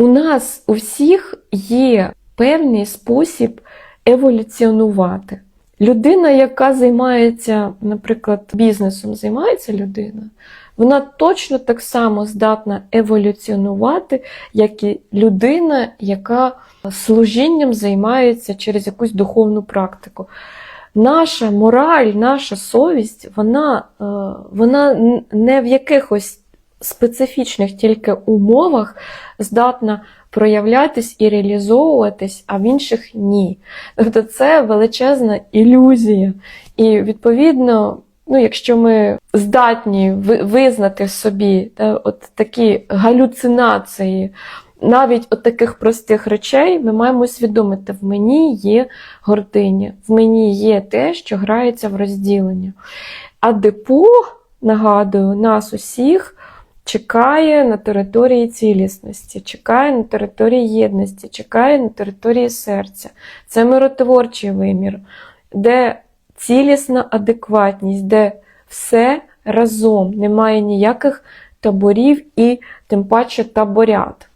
У нас у всіх є певний спосіб еволюціонувати. Людина, яка займається, наприклад, бізнесом, займається людина, вона точно так само здатна еволюціонувати, як і людина, яка служінням займається через якусь духовну практику. Наша мораль, наша совість, вона, е, вона не в якихось специфічних тільки умовах здатна проявлятись і реалізовуватись, а в інших ні. Тобто це величезна ілюзія. І відповідно, ну, якщо ми здатні визнати собі та, от такі галюцинації, навіть от таких простих речей, ми маємо усвідомити, в мені є гординя, в мені є те, що грається в розділення. А депо, нагадую, нас усіх чекає на території цілісності, чекає на території єдності, чекає на території серця. Це миротворчий вимір, де цілісна адекватність, де все разом, немає ніяких таборів і тим паче таборят.